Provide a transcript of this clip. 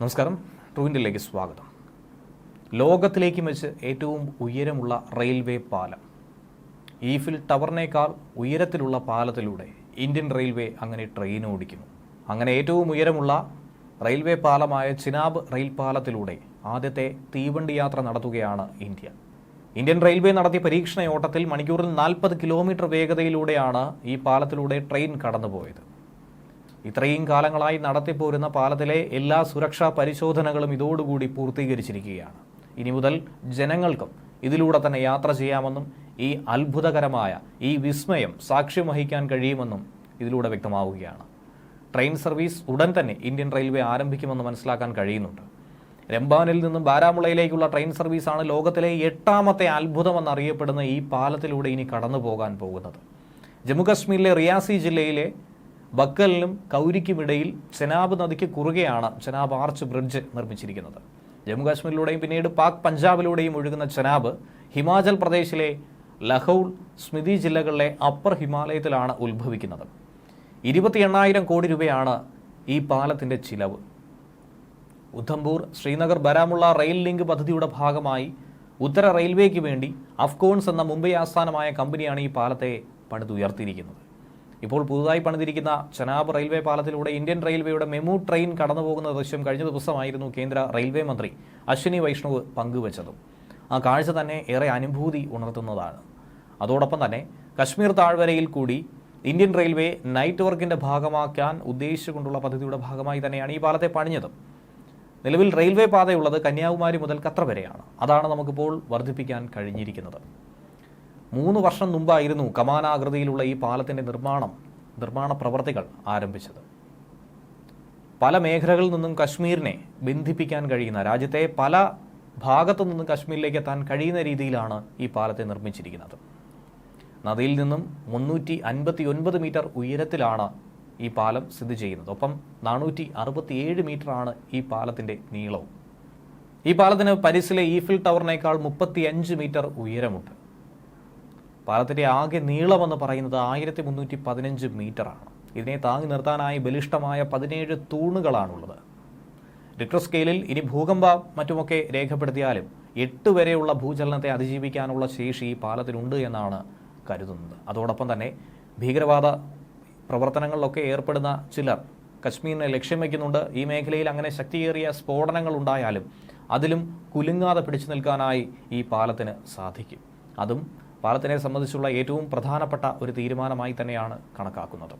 നമസ്കാരം. ട്രൂവിന്റിലേക്ക് സ്വാഗതം. ലോകത്തിലേക്ക് വെച്ച് ഏറ്റവും ഉയരമുള്ള റെയിൽവേ പാലം. ഈഫിൽ ടവറിനേക്കാൾ ഉയരത്തിലുള്ള പാലത്തിലൂടെ ഇന്ത്യൻ റെയിൽവേ അങ്ങനെ ട്രെയിൻ ഓടിക്കുന്നു. അങ്ങനെ ഏറ്റവും ഉയരമുള്ള റെയിൽവേ പാലമായ ചിനാബ് റെയിൽ പാലത്തിലൂടെ ആദ്യത്തെ തീവണ്ടി യാത്ര നടത്തുകയാണ് ഇന്ത്യ. ഇന്ത്യൻ റെയിൽവേ നടത്തിയ പരീക്ഷണ ഓട്ടത്തിൽ മണിക്കൂറിൽ നാൽപ്പത് കിലോമീറ്റർ വേഗതയിലൂടെയാണ് ഈ പാലത്തിലൂടെ ട്രെയിൻ കടന്നുപോയത്. ഇത്രയും കാലങ്ങളായി നടത്തിപ്പോരുന്ന പാലത്തിലെ എല്ലാ സുരക്ഷാ പരിശോധനകളും ഇതോടുകൂടി പൂർത്തീകരിച്ചിരിക്കുകയാണ്. ഇനി മുതൽ ജനങ്ങൾക്കും ഇതിലൂടെ തന്നെ യാത്ര ചെയ്യാമെന്നും ഈ അത്ഭുതകരമായ ഈ വിസ്മയം സാക്ഷ്യം വഹിക്കാൻ കഴിയുമെന്നും ഇതിലൂടെ വ്യക്തമാവുകയാണ്. ട്രെയിൻ സർവീസ് ഉടൻ തന്നെ ഇന്ത്യൻ റെയിൽവേ ആരംഭിക്കുമെന്ന് മനസ്സിലാക്കാൻ കഴിയുന്നുണ്ട്. രംബാനിൽ നിന്നും ബാരാമുളയിലേക്കുള്ള ട്രെയിൻ സർവീസാണ് ലോകത്തിലെ എട്ടാമത്തെ അത്ഭുതമെന്നറിയപ്പെടുന്ന ഈ പാലത്തിലൂടെ ഇനി കടന്നു പോകാൻ പോകുന്നത്. ജമ്മുകശ്മീരിലെ റിയാസി ജില്ലയിലെ ബക്കലിനും കൗരിക്കുമിടയിൽ ചെനാബ് നദിക്ക് കുറുകെയാണ് ചെനാബ് ആർച്ച് ബ്രിഡ്ജ് നിർമ്മിച്ചിരിക്കുന്നത്. ജമ്മു കാശ്മീരിലൂടെയും പിന്നീട് പാക് പഞ്ചാബിലൂടെയും ഒഴുകുന്ന ചെനാബ് ഹിമാചൽ പ്രദേശിലെ ലഹൌൾ സ്മിതി ജില്ലകളിലെ അപ്പർ ഹിമാലയത്തിലാണ് ഉത്ഭവിക്കുന്നത്. ഇരുപത്തി എണ്ണായിരം കോടി രൂപയാണ് ഈ പാലത്തിന്റെ ചിലവ്. ഉധംപൂർ ശ്രീനഗർ ബരാമുള്ള റെയിൽ ലിങ്ക് പദ്ധതിയുടെ ഭാഗമായി ഉത്തര റെയിൽവേക്ക് വേണ്ടി അഫ്കോൺസ് എന്ന മുംബൈ ആസ്ഥാനമായ കമ്പനിയാണ് ഈ പാലത്തെ പണിതുയർത്തിയിരിക്കുന്നത്. ഇപ്പോൾ പുതുതായി പണിതിരിക്കുന്ന ചനാബ് റെയിൽവേ പാലത്തിലൂടെ ഇന്ത്യൻ റെയിൽവേയുടെ മെമു ട്രെയിൻ കടന്നുപോകുന്ന ദൃശ്യം കഴിഞ്ഞ ദിവസമായിരുന്നു കേന്ദ്ര റെയിൽവേ മന്ത്രി അശ്വിനി വൈഷ്ണവ് പങ്കുവച്ചതും. ആ കാഴ്ച തന്നെ ഏറെ അനുഭൂതി ഉണർത്തുന്നതാണ്. അതോടൊപ്പം തന്നെ കശ്മീർ താഴ്വരയിൽ കൂടി ഇന്ത്യൻ റെയിൽവേ നൈറ്റ് വർക്കിന്റെ ഭാഗമാക്കാൻ ഉദ്ദേശിച്ചുകൊണ്ടുള്ള പദ്ധതിയുടെ ഭാഗമായി തന്നെയാണ് ഈ പാലത്തെ പണിഞ്ഞത്. നിലവിൽ റെയിൽവേ പാതയുള്ളത് കന്യാകുമാരി മുതൽ ഖത്ര വരെയാണ്. അതാണ് നമുക്കിപ്പോൾ വർദ്ധിപ്പിക്കാൻ കഴിഞ്ഞിരിക്കുന്നത്. മൂന്ന് വർഷം മുമ്പായിരുന്നു കമാനാകൃതിയിലുള്ള ഈ പാലത്തിന്റെ നിർമ്മാണം നിർമ്മാണ പ്രവർത്തികൾ ആരംഭിച്ചത്. പല മേഖലകളിൽ നിന്നും കശ്മീരിനെ ബന്ധിപ്പിക്കാൻ കഴിയുന്ന രാജ്യത്തെ പല ഭാഗത്തു നിന്നും കശ്മീരിലേക്ക് എത്താൻ കഴിയുന്ന രീതിയിലാണ് ഈ പാലത്തെ നിർമ്മിച്ചിരിക്കുന്നത്. നദിയിൽ നിന്നും മുന്നൂറ്റി അൻപത്തി ഒൻപത് മീറ്റർ ഉയരത്തിലാണ് ഈ പാലം സ്ഥിതി ചെയ്യുന്നത്. ഒപ്പം നാനൂറ്റി അറുപത്തിയേഴ് മീറ്ററാണ് ഈ പാലത്തിന്റെ നീളവും. ഈ പാലത്തിന് പരിസിലെ ഈഫിൽ ടവറിനേക്കാൾ മുപ്പത്തി അഞ്ച് മീറ്റർ ഉയരമുണ്ട്. പാലത്തിന്റെ ആകെ നീളമെന്ന് പറയുന്നത് ആയിരത്തി മുന്നൂറ്റി പതിനഞ്ച് മീറ്ററാണ്. ഇതിനെ താങ്ങി നിർത്താനായി ബലിഷ്ടമായ പതിനേഴ് തൂണുകളാണുള്ളത്. റിക്ടർ സ്കെയിലിൽ ഇനി ഭൂകമ്പ മറ്റുമൊക്കെ രേഖപ്പെടുത്തിയാലും എട്ട് വരെയുള്ള ഭൂചലനത്തെ അതിജീവിക്കാനുള്ള ശേഷി ഈ പാലത്തിനുണ്ട് എന്നാണ് കരുതുന്നത്. അതോടൊപ്പം തന്നെ ഭീകരവാദ പ്രവർത്തനങ്ങളിലൊക്കെ ഏർപ്പെടുന്ന ചിലർ കശ്മീരിനെ ലക്ഷ്യം വയ്ക്കുന്നുണ്ട്. ഈ മേഖലയിൽ അങ്ങനെ ശക്തിയേറിയ സ്ഫോടനങ്ങൾ ഉണ്ടായാലും അതിലും കുലുങ്ങാതെ പിടിച്ചു നിൽക്കാനായി ഈ പാലത്തിന് സാധിക്കും. അതും പാലത്തിനെ സംബന്ധിച്ചുള്ള ഏറ്റവും പ്രധാനപ്പെട്ട ഒരു തീരുമാനമായി തന്നെയാണ് കണക്കാക്കുന്നത്.